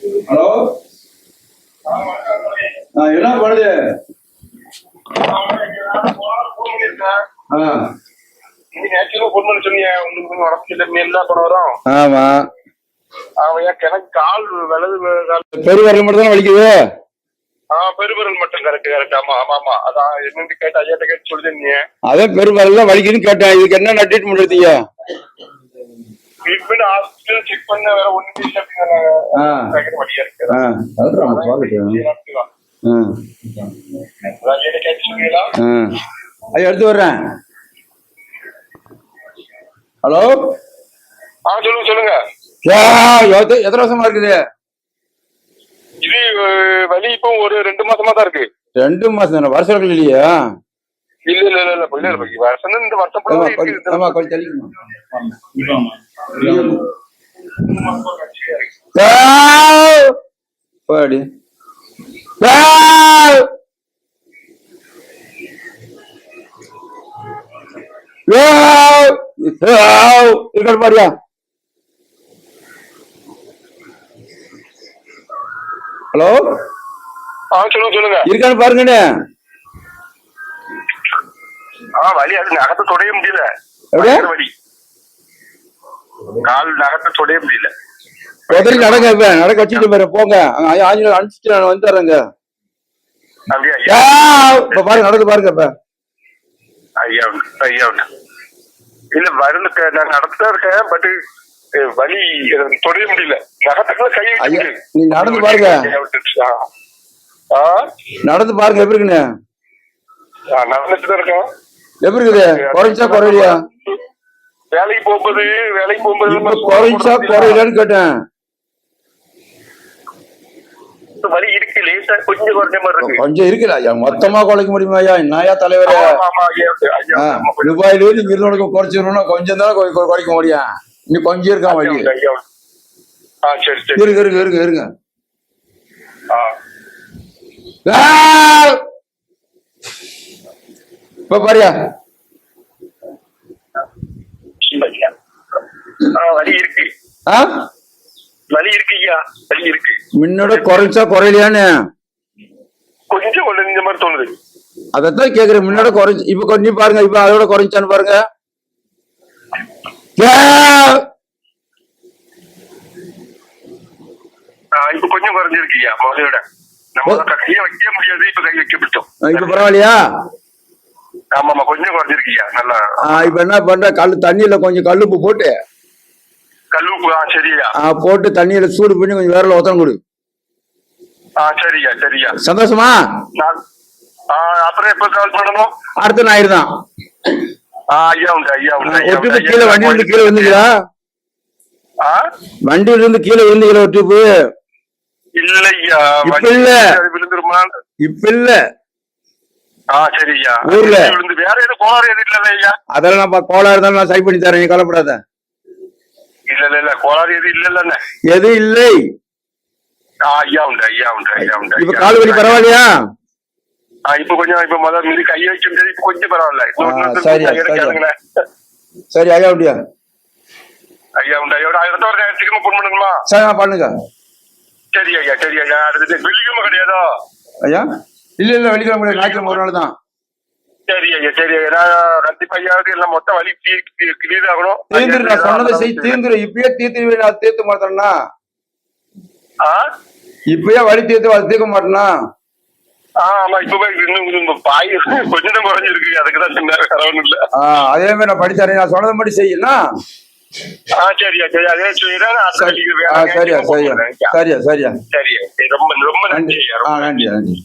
Hello? என்ன பண்ணுது? ஆமா. எனக்கு கால் வலது பெருவரல் மட்டும் தானே வலிக்குது? ஆ பெருவிரல் மட்டும் கரெக்ட் கரெக்ட் ஆமா ஆமா ஆமா. அதான் என்னன்னு கேட்டு ஐயாட்ட கேட்டு சொல்லிருந்தீங்க அதே பெருவரல் வலிக்குதுன்னு கேட்டேன். இதுக்கு என்ன ட்ரீட்மெண்ட் எடுத்தீங்க? செக் பண்ண வேற ஒண்ணுமே இல்லை. அப்படின்னு வழியா இருக்கு ஐயா எடுத்து வர்றேன் ஹலோ ஆ சொல்லுங்க சொல்லுங்க எத்தனை வருஷமா இருக்குது இது வலி இப்போ ஒரு ரெண்டு மாசமா தான் இருக்கு ரெண்டு மாசம் தானே வருஷம் இல்லையா இல்ல இல்ல இல்ல இல்ல வருஷம் இந்த வருஷம் ஆமா கொஞ்சம் இருக்கு ஆமா கொஞ்சம் தள்ளிக்கணும் போடி ఇక్కడ பாரியா ஹலோ ஆ சொல்லுங்க சொல்லுங்க இருக்கான்னு பாருங்கண்ணே ஆ வலி அது நகத்தை தொடைய முடியல எப்படியா? பயங்கர வலி கால் நகத்தை தொடைய முடியல. உதறி நடங்க இப்ப நடக்க வச்சுட்டு பாரு போங்க. அங்க ஆஞ்சநேயர் அனுப்பிச்சிட்டு நான் யா! ஐயா இப்ப பாருங்க நடந்து பாருங்க இப்ப. ஐயா ஐயா. இல்ல க- நான் நடந்துதான் இருக்கேன் பட் வலி தொடைய முடியல. நகத்துக்குள்ள கை. நீ நடந்து பாருங்க. நடந்து பாருங்க எப்படி இருக்குண்ணே ஆ, நடந்துட்டு தான் இருக்கேன். எப்படி இருக்குது? குறைஞ்சா குறையிலையா? வேலைக்கு போகும்போது வேலைக்கு போகும்போது குறைஞ்சா குறையலன்னு கேட்டேன். வலி இருக்கு லேசா கொஞ்சம் குறைஞ்ச மாதிரி இருக்கு. கொஞ்சம் இருக்குல்ல ஐயா மொத்தமா குறைக்க முடியுமா ஐயா? என்னையா தலைவரே? இருந்து இங்க இருந்து குறைச்சிடணும்னா கொஞ்சம் தானே குறை- குறை- குறைக்க முடியும். இன்னும் கொஞ்சம் இருக்கா உண்டு. ஆ சரி சரி. இருங்க! இப்ப பாரியா ஐயா. ஆ, வலி இருக்கு. வலி இருக்கு ஐயா. வலி இருக்கு. முன்னோட குறைஞ்சா குறையலையான்னு? கொஞ்சம் கொஞ்சம் மாதிரி தோணுது. அதைத்தான் கேக்குறேன். முன்னோட குறைஞ்சு இப்ப கொஞ்சம் பாருங்க இப்ப அதோட குறைஞ்சான்னு பாருங்க. இப்ப கொஞ்சம் குறைஞ்சிருக்கு ஐயா முதலோட. நம்ம கையை வைக்க முடியாது இப்ப கை வைக்க பிடிச்சோம் இப்ப பரவாயில்லையா? ஆமா ஆமா கொஞ்சம் குறைஞ்சிருக்கு ஐயா நல்லா. இப்ப என்ன பண்ற? கல்லு தண்ணியில கொஞ்சம் கல்லுப்பு போட்டு. கல்லு ஆ சரியா. ஆ, போட்டு தண்ணியில சூடு பண்ணி கொஞ்சம் வேறல ஒத்தனம் கொடு. சரியா சரியா. சந்தோஷமா? அப்புறம் எப்ப கால் பண்ணணும்? அடுத்த ஞாயிறு தான். ஆ ஐயா உண்டு ஐயா உண்டு கீழே. வண்டியில இருந்து கீழே விழுந்தீங்களா ஆ? வண்டியில இருந்து கீழே விழுந்தீங்களா ஒரு டிப்பு இல்ல. ஐயா இப்ப வண்டி இல்ல. விழுந்துருமா இப்ப இல்ல. ஊர்ல. விழுந்து வேற எதுவும் கோளாறு எதுவும் இல்லல்ல ஐயா அதெல்லாம் கோளாறு இருந்தாலும் நான் சரி பண்ணி தரேன் கவலைப்படாத. இல்ல இல்ல இல்ல கோளாறு எதுவும் இல்லல்லண்ணே எது இல்லை ஐயா உண்டு ஐயா உண்டு ஐயா உண்டு இப்ப கால் வலி. பரவாயில்லையா இப்ப கொஞ்சம் இப்ப முதல்ல மீது கையை வைக்க முடியாது இப்ப கொஞ்சம் பரவாயில்ல. சரி ஐயா அப்படியா ஐயா உண்டு ஐயா. அடுத்த ஒரு சீக்கிரமா போன் பண்ணுங்களா சரி பண்ணுங்க சரி ஐயா சரி ஐயா அடுத்தது வெள்ளிக்கிழமை கிடையாதோ ஐயா இல்ல இல்ல வெள்ளிக்கிழமை ஞாயிற்றுக்கிழமை ஒரு நாள் தான் சரி ஐயா சரி ஐயா நான் கண்டிப்பா ஐயாவுக்கு எல்லாம் மொத்தம் வலி கிளியர் ஆகணும். தீர்ந்துரு நான் சொன்னதை செய் தீர்ந்துரு இப்பயே தீர்த்து நான் தீர்த்து மாட்டேன்னா இப்பயே வழி தீர்த்து அதை தீர்க்க மாட்டேனா ஆமா இப்ப இன்னும் கொஞ்சம் பாய் கொஞ்சம் குறைஞ்சிருக்கு. அதுக்கு தான் சின்ன வேற ஒண்ணும் இல்ல. அதே மாதிரி நான் படிச்சாரேன் நான் சொன்னதை மட்டும் செய்யணும் ஆ சரியா சரி. அதே சரியா சரியா. சரியா சரியா. சரியா சரி, ரொம்ப ரொம்ப நன்றி நன்றி. நன்றி.